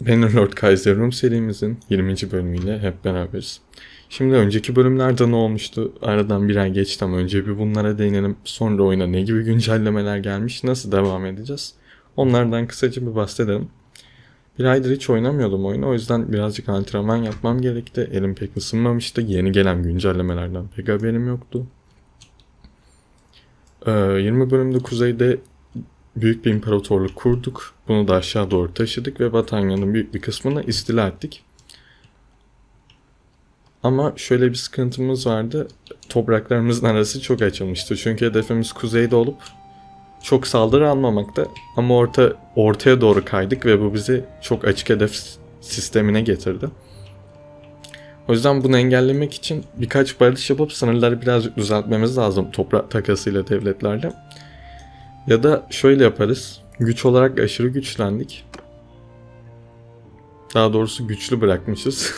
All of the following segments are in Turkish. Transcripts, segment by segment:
Bannerlord Kaiser Rum serimizin 20. bölümüyle hep beraberiz. Şimdi önceki bölümlerde ne olmuştu? Aradan bir ay geçti ama önce bir bunlara değinelim. Sonra oyuna ne gibi güncellemeler gelmiş, nasıl devam edeceğiz? Onlardan kısaca bir bahsedelim. Bir aydır hiç oynamıyordum oyunu o yüzden birazcık antrenman yapmam gerekti. Elim pek ısınmamıştı. Yeni gelen güncellemelerden pek haberim yoktu. Ee, 20 bölümde kuzeyde büyük bir imparatorluk kurduk. Bunu da aşağı doğru taşıdık ve Batanya'nın büyük bir kısmını istila ettik. Ama şöyle bir sıkıntımız vardı. Topraklarımızın arası çok açılmıştı. Çünkü hedefimiz kuzeyde olup çok saldırı almamakta. Ama orta ortaya doğru kaydık ve bu bizi çok açık hedef sistemine getirdi. O yüzden bunu engellemek için birkaç barış yapıp sınırları birazcık düzeltmemiz lazım toprak takasıyla devletlerle. Ya da şöyle yaparız. Güç olarak aşırı güçlendik. Daha doğrusu güçlü bırakmışız.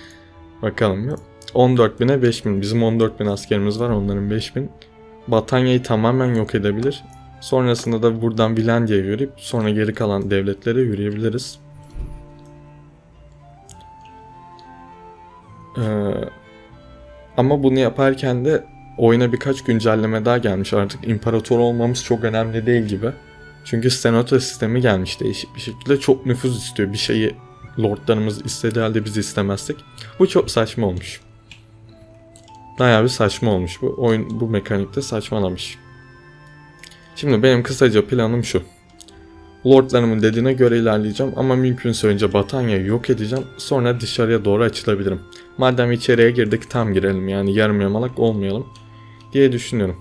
Bakalım ya. 14.000'e 5.000. Bizim 14.000 askerimiz var. Onların 5.000. Batanya'yı tamamen yok edebilir. Sonrasında da buradan Vilandia'ya yürüyüp sonra geri kalan devletlere yürüyebiliriz. Ee, ama bunu yaparken de oyuna birkaç güncelleme daha gelmiş. Artık imparator olmamız çok önemli değil gibi. Çünkü senato sistemi gelmiş değişik bir şekilde. Çok nüfuz istiyor. Bir şeyi lordlarımız istediği halde biz istemezsek. Bu çok saçma olmuş. Bayağı bir saçma olmuş bu. Oyun bu mekanikte saçmalamış. Şimdi benim kısaca planım şu. Lordlarımın dediğine göre ilerleyeceğim ama mümkünse önce Batanya'yı yok edeceğim. Sonra dışarıya doğru açılabilirim. Madem içeriye girdik tam girelim yani yarım yamalak olmayalım diye düşünüyorum.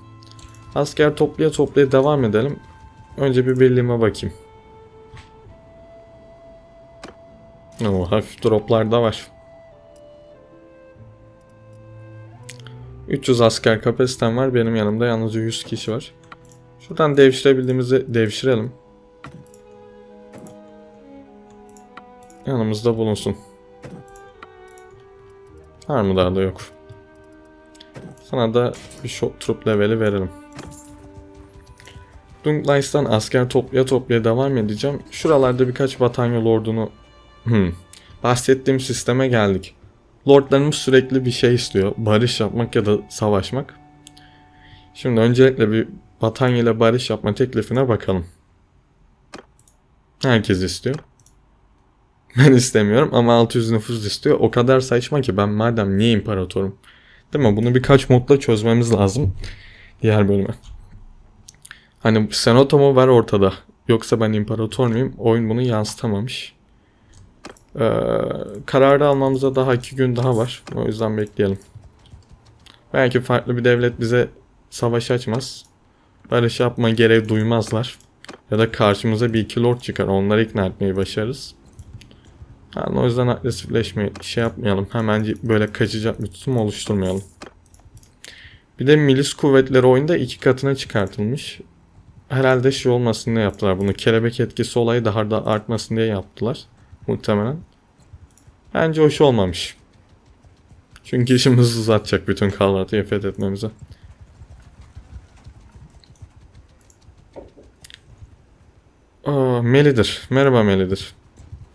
Asker toplaya toplaya devam edelim. Önce bir birliğime bakayım. Oo, hafif droplar da var. 300 asker kapasitem var. Benim yanımda yalnızca 100 kişi var. Şuradan devşirebildiğimizi devşirelim. Yanımızda bulunsun. Daha da yok. Sana da bir shot troop leveli verelim. Dunglice'dan asker toplaya toplaya devam edeceğim. Şuralarda birkaç Batanya lordunu... Hmm. Bahsettiğim sisteme geldik. Lordlarımız sürekli bir şey istiyor. Barış yapmak ya da savaşmak. Şimdi öncelikle bir Batanya ile barış yapma teklifine bakalım. Herkes istiyor. Ben istemiyorum ama 600 nüfus istiyor. O kadar saçma ki ben madem niye imparatorum? Değil mi? Bunu birkaç modla çözmemiz lazım. Diğer bölüme. Hani senato mu var ortada? Yoksa ben imparator muyum? Oyun bunu yansıtamamış. Ee, kararı almamıza daha iki gün daha var. O yüzden bekleyelim. Belki farklı bir devlet bize savaş açmaz. Barış yapma gereği duymazlar. Ya da karşımıza bir iki lord çıkar. Onları ikna etmeyi başarırız. Yani o yüzden agresifleşmeyi şey yapmayalım. Hemen böyle kaçacak bir tutum oluşturmayalım. Bir de milis kuvvetleri oyunda iki katına çıkartılmış. Herhalde şey olmasın diye yaptılar bunu. Kelebek etkisi olayı daha da artmasın diye yaptılar. Muhtemelen. Bence hoş olmamış. Çünkü işimizi uzatacak bütün Kalvatya'yı fethetmemize. Melidir. Merhaba Melidir.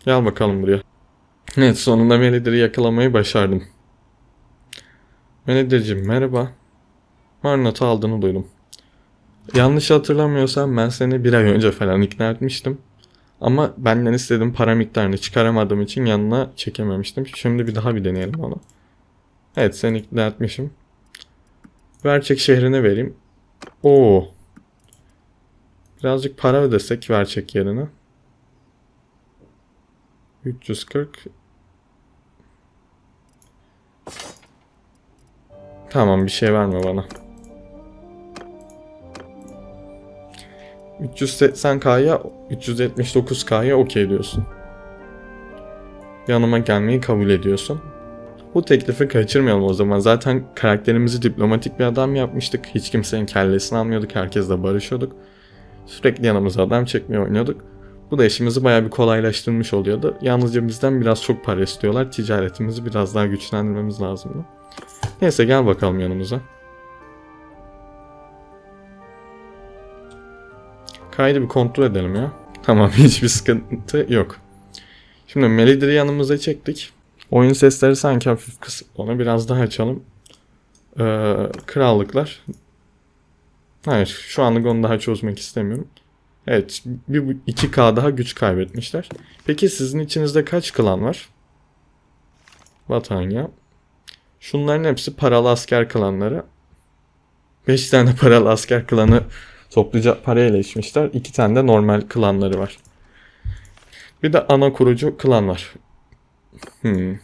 Gel bakalım buraya. Evet sonunda Melidir'i yakalamayı başardım. Melidir'cim merhaba. Marnot'u aldığını duydum. Yanlış hatırlamıyorsam ben seni bir ay önce falan ikna etmiştim. Ama benden istediğim para miktarını çıkaramadığım için yanına çekememiştim. Şimdi bir daha bir deneyelim onu. Evet seni ikna etmişim. Verçek şehrine vereyim. Oo. Birazcık para ödesek Verçek yerine. 340 Tamam bir şey verme bana. 380K'ya 379K'ya okey diyorsun. Yanıma gelmeyi kabul ediyorsun. Bu teklifi kaçırmayalım o zaman. Zaten karakterimizi diplomatik bir adam yapmıştık. Hiç kimsenin kellesini almıyorduk. Herkesle barışıyorduk. Sürekli yanımıza adam çekmeye oynuyorduk. Bu da işimizi bayağı bir kolaylaştırmış oluyordu. Yalnızca bizden biraz çok para istiyorlar. Ticaretimizi biraz daha güçlendirmemiz lazımdı. Neyse gel bakalım yanımıza. Kaydı bir kontrol edelim ya. Tamam hiçbir sıkıntı yok. Şimdi Melidyr'i yanımıza çektik. Oyun sesleri sanki hafif kısık. Onu biraz daha açalım. Ee, krallıklar. Hayır şu anlık onu daha çözmek istemiyorum. Evet bir bu- 2K daha güç kaybetmişler. Peki sizin içinizde kaç klan var? Vatanya. Şunların hepsi paralı asker klanları. 5 tane paralı asker klanı topluca parayla içmişler. 2 tane de normal klanları var. Bir de ana kurucu klan var. Hmm.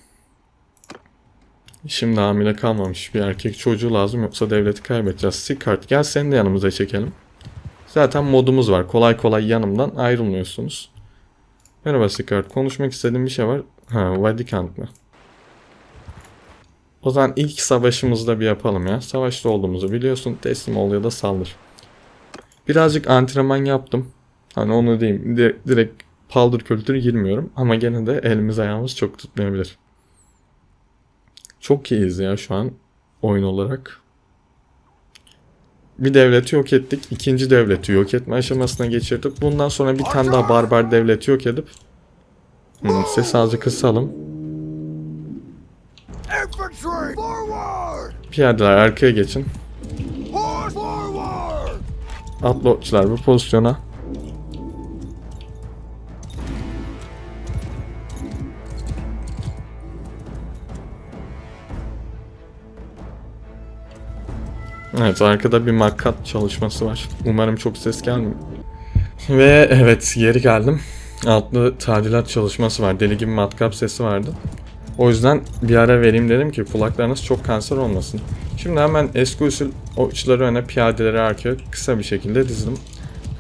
Şimdi hamile kalmamış bir erkek çocuğu lazım yoksa devleti kaybedeceğiz. Sikart gel seni de yanımıza çekelim. Zaten modumuz var. Kolay kolay yanımdan ayrılmıyorsunuz. Merhaba Sikart. Konuşmak istediğim bir şey var. Ha, Vadikant mı? O zaman ilk savaşımızda bir yapalım ya. Savaşta olduğumuzu biliyorsun. Teslim ol ya da saldır. Birazcık antrenman yaptım. Hani onu diyeyim. Di- direkt paldır kültür girmiyorum. Ama gene de elimiz ayağımız çok tutmayabilir. Çok iyiyiz ya şu an oyun olarak. Bir devleti yok ettik. ikinci devleti yok etme aşamasına geçirdik. Bundan sonra bir tane daha barbar devleti yok edip hmm, ses azıcık kısalım. Piyadeler arkaya geçin. Atlı okçular bu pozisyona. Evet arkada bir makat çalışması var. Umarım çok ses gelmiyor. Ve evet geri geldim. Altlı tadilat çalışması var. Deli gibi matkap sesi vardı. O yüzden bir ara vereyim dedim ki kulaklarınız çok kanser olmasın. Şimdi hemen eski usul okçuları öne piyadeleri arkaya kısa bir şekilde dizdim.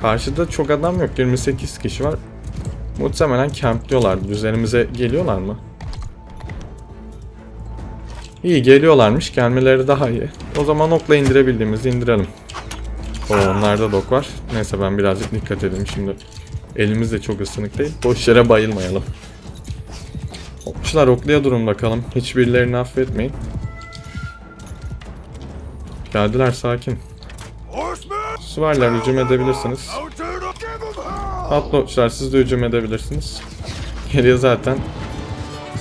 Karşıda çok adam yok. 28 kişi var. Muhtemelen campliyorlardı. Üzerimize geliyorlar mı? İyi geliyorlarmış. Gelmeleri daha iyi. O zaman okla indirebildiğimizi indirelim. Oo, onlarda dok var. Neyse ben birazcık dikkat edeyim şimdi. Elimiz de çok ısınık değil. Boş yere bayılmayalım. Okçular okluya durun bakalım. Hiçbirilerini affetmeyin. Geldiler sakin. Süvariler hücum edebilirsiniz. Atlı okçular siz de hücum edebilirsiniz. Geriye zaten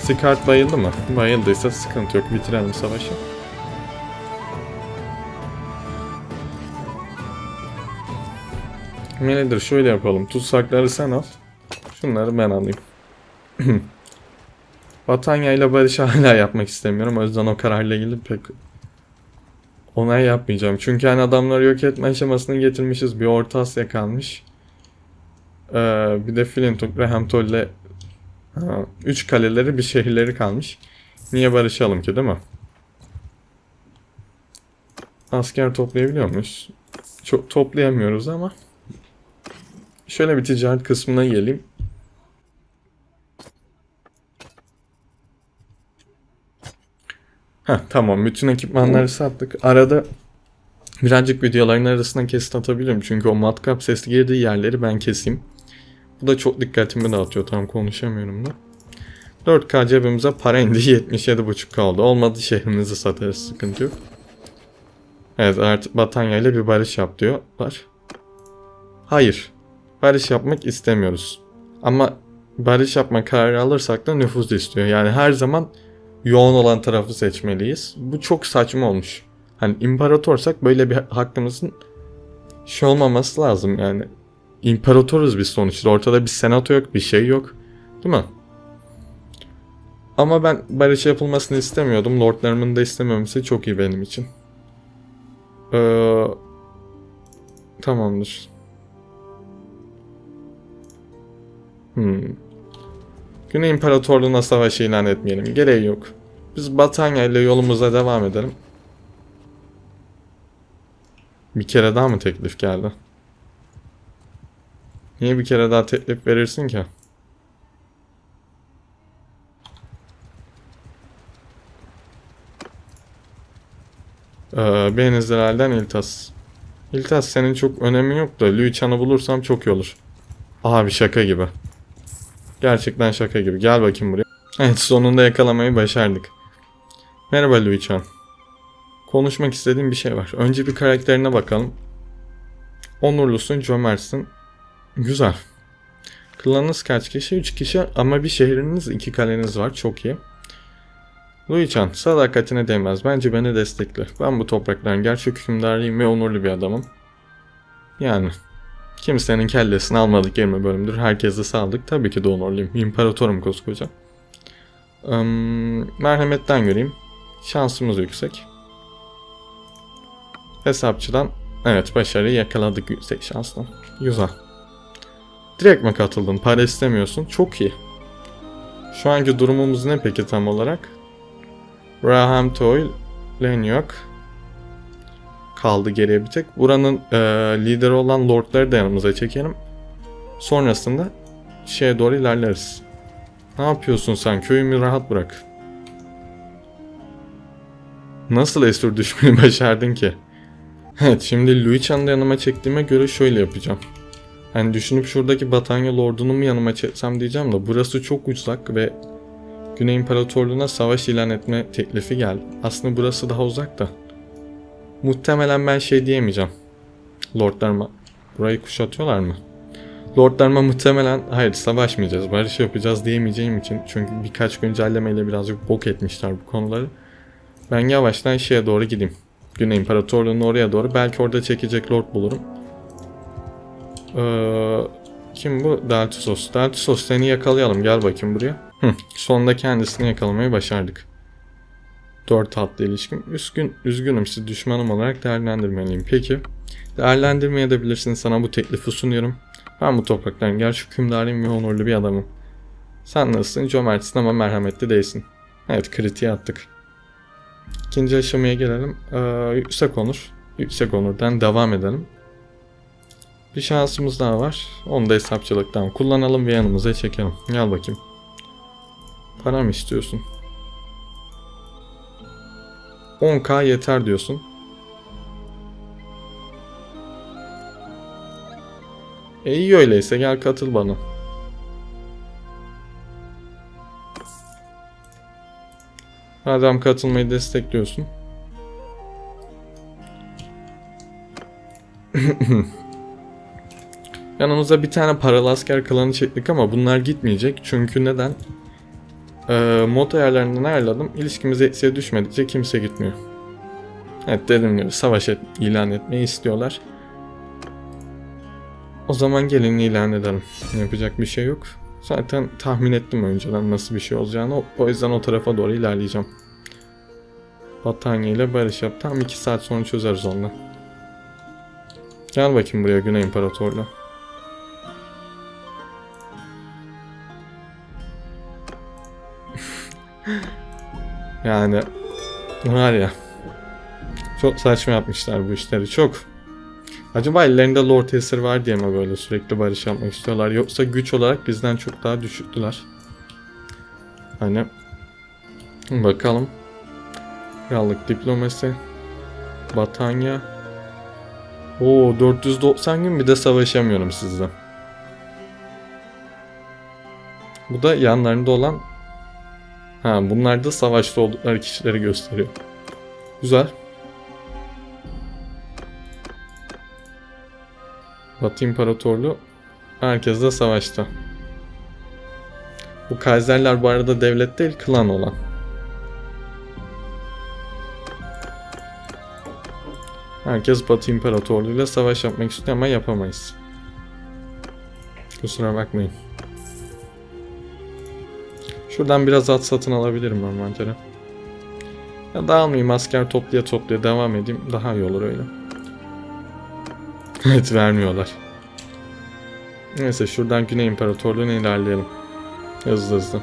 Skart bayıldı mı? Bayıldıysa sıkıntı yok. Bitirelim savaşı. Meledir şöyle yapalım. Tutsakları sen al. Şunları ben alayım. Batanya ile barışı hala yapmak istemiyorum. O yüzden o kararla ilgili pek onay yapmayacağım. Çünkü hani adamları yok etme aşamasını getirmişiz. Bir Orta Asya kalmış. Ee, bir de Flintok, Rehamtol'le ha, üç kaleleri bir şehirleri kalmış. Niye barışalım ki değil mi? Asker toplayabiliyor muyuz? Çok toplayamıyoruz ama. Şöyle bir ticaret kısmına geleyim. Heh, tamam bütün ekipmanları sattık. Arada birazcık videoların arasına kesit atabilirim. Çünkü o matkap sesi girdiği yerleri ben keseyim. Bu da çok dikkatimi dağıtıyor. Tam konuşamıyorum da. 4K cebimize para indi 77.5 kaldı. Olmadı şehrimizi satarız sıkıntı yok. Evet artık Batanya ile bir barış yap diyorlar. Hayır. Barış yapmak istemiyoruz. Ama barış yapma kararı alırsak da nüfuz istiyor. Yani her zaman yoğun olan tarafı seçmeliyiz. Bu çok saçma olmuş. Hani imparatorsak böyle bir hakkımızın şey olmaması lazım yani. İmparatoruz biz sonuçta. Ortada bir senato yok, bir şey yok. Değil mi? Ama ben barış yapılmasını istemiyordum. Lordlarımın da istememesi çok iyi benim için. Ee, tamamdır. Hmm. Güney İmparatorluğu'na savaş ilan etmeyelim. Gereği yok. Biz Batanya ile yolumuza devam edelim. Bir kere daha mı teklif geldi? Niye bir kere daha teklif verirsin ki? Ee, Benizleral'den İltas. İltas senin çok önemi yok da Liu Chan'ı bulursam çok iyi olur. Abi şaka gibi. Gerçekten şaka gibi. Gel bakayım buraya. Evet sonunda yakalamayı başardık. Merhaba Chan. Konuşmak istediğim bir şey var. Önce bir karakterine bakalım. Onurlusun, cömertsin. Güzel. Klanınız kaç kişi? 3 kişi ama bir şehriniz, iki kaleniz var. Çok iyi. Luichan, sadakatine değmez. Bence beni destekle. Ben bu toprakların gerçek hükümdarıyım ve onurlu bir adamım. Yani kimsenin kellesini almadık 20 bölümdür. Herkese sağlık. Tabii ki de onurluyum. İmparatorum koskoca. Im, merhametten göreyim. Şansımız yüksek. Hesapçıdan evet başarıyı yakaladık yüksek şansla. Güzel. Direkt mi katıldın? Para istemiyorsun. Çok iyi. Şu anki durumumuz ne peki tam olarak? Raham Toil, Lenyok. Kaldı geriye bir tek. Buranın eee, lideri olan lordları da yanımıza çekelim. Sonrasında şeye doğru ilerleriz. Ne yapıyorsun sen? Köyümü rahat bırak. Nasıl esir düşmeyi başardın ki? Evet şimdi da yanıma çektiğime göre şöyle yapacağım. Hani düşünüp şuradaki Batanya Lord'unu mu yanıma çeksem diyeceğim de burası çok uzak ve Güney İmparatorluğu'na savaş ilan etme teklifi geldi. Aslında burası daha uzak da. Muhtemelen ben şey diyemeyeceğim. Lordlarıma burayı kuşatıyorlar mı? Lordlarıma muhtemelen hayır savaşmayacağız, barış yapacağız diyemeyeceğim için. Çünkü birkaç güncellemeyle birazcık bok etmişler bu konuları. Ben yavaştan şeye doğru gideyim. Güney İmparatorluğu'nun oraya doğru. Belki orada çekecek lord bulurum. Ee, kim bu? Deltusos. Deltusos seni yakalayalım. Gel bakayım buraya. Hı, sonunda kendisini yakalamayı başardık. Dört hatlı ilişkim. Üzgün, üzgünüm sizi düşmanım olarak değerlendirmeliyim. Peki. Değerlendirmeye de bilirsin. Sana bu teklifi sunuyorum. Ben bu toprakların gerçek hükümdarıyım ve onurlu bir adamım. Sen nasılsın? Cömertsin ama merhametli değilsin. Evet kritiğe attık. İkinci aşamaya gelelim. Ee, yüksek onur. Yüksek onurdan devam edelim. Bir şansımız daha var. Onu da hesapçılıktan kullanalım ve yanımıza çekelim. Gel bakayım. Para mı istiyorsun? 10k yeter diyorsun. E iyi öyleyse gel katıl bana. Madem katılmayı destekliyorsun. Yanımıza bir tane paralı asker klanı çektik ama bunlar gitmeyecek. Çünkü neden? Ee, mod ayarlarından ayarladım. İlişkimiz eksiye düşmedikçe kimse gitmiyor. Evet dediğim gibi savaş et, ilan etmeyi istiyorlar. O zaman gelin ilan edelim. Yapacak bir şey yok. Zaten tahmin ettim önceden nasıl bir şey olacağını. O, yüzden o tarafa doğru ilerleyeceğim. Batanya ile barış yap. Tam 2 saat sonra çözeriz onunla. Gel bakayım buraya Güney İmparatorluğu. Yani var ya çok saçma yapmışlar bu işleri çok. Acaba ellerinde Lord Esir var diye mi böyle sürekli barış yapmak istiyorlar yoksa güç olarak bizden çok daha düşüktüler. Hani bakalım. Krallık diplomasi. Batanya. Oo 490 gün bir de savaşamıyorum sizle. Bu da yanlarında olan Ha bunlar da savaşta oldukları kişileri gösteriyor. Güzel. Batı İmparatorluğu herkes de savaşta. Bu Kaiserler bu arada devlet değil klan olan. Herkes Batı İmparatorluğu ile savaş yapmak istiyor ama yapamayız. Kusura bakmayın. Şuradan biraz at satın alabilirim envantere. Ya dağılmayayım asker toplaya toplaya devam edeyim. Daha iyi olur öyle. evet vermiyorlar. Neyse şuradan Güney İmparatorluğu'na ilerleyelim. Hızlı hızlı.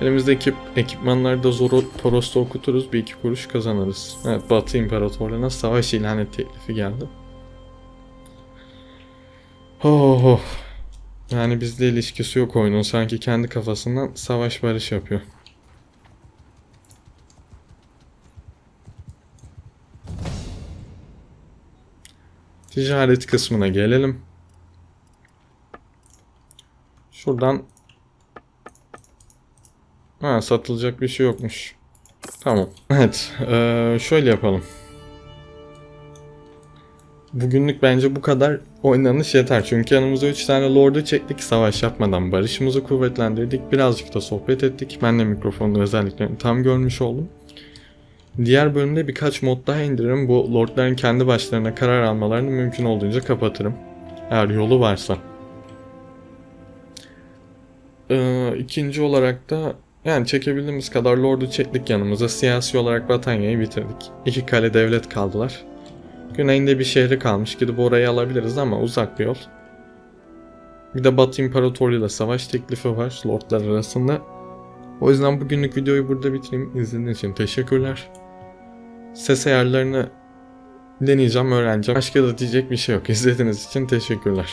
Elimizde ekip, ekipmanları da zor Toros'ta okuturuz. Bir iki kuruş kazanırız. Evet Batı İmparatorluğu'na savaş ilan teklifi geldi. Oh, oh. Yani bizle ilişkisi yok oyunun. Sanki kendi kafasından savaş barış yapıyor. Ticaret kısmına gelelim. Şuradan Ha satılacak bir şey yokmuş. Tamam. Evet. eee, şöyle yapalım. Bugünlük bence bu kadar oynanış yeter. Çünkü yanımıza 3 tane lord'u çektik savaş yapmadan. Barışımızı kuvvetlendirdik. Birazcık da sohbet ettik. Ben de mikrofonun özelliklerini tam görmüş oldum. Diğer bölümde birkaç mod daha indiririm. Bu lordların kendi başlarına karar almalarını mümkün olduğunca kapatırım. Eğer yolu varsa. Ee, ikinci olarak da yani çekebildiğimiz kadar lordu çektik yanımıza. Siyasi olarak Batanya'yı bitirdik. İki kale devlet kaldılar. Güneyinde bir şehri kalmış. Gidip orayı alabiliriz ama uzak bir yol. Bir de Batı İmparatorluğu'yla savaş teklifi var lordlar arasında. O yüzden bugünlük videoyu burada bitireyim. İzlediğiniz için teşekkürler. Ses ayarlarını deneyeceğim, öğreneceğim. Başka da diyecek bir şey yok. İzlediğiniz için teşekkürler.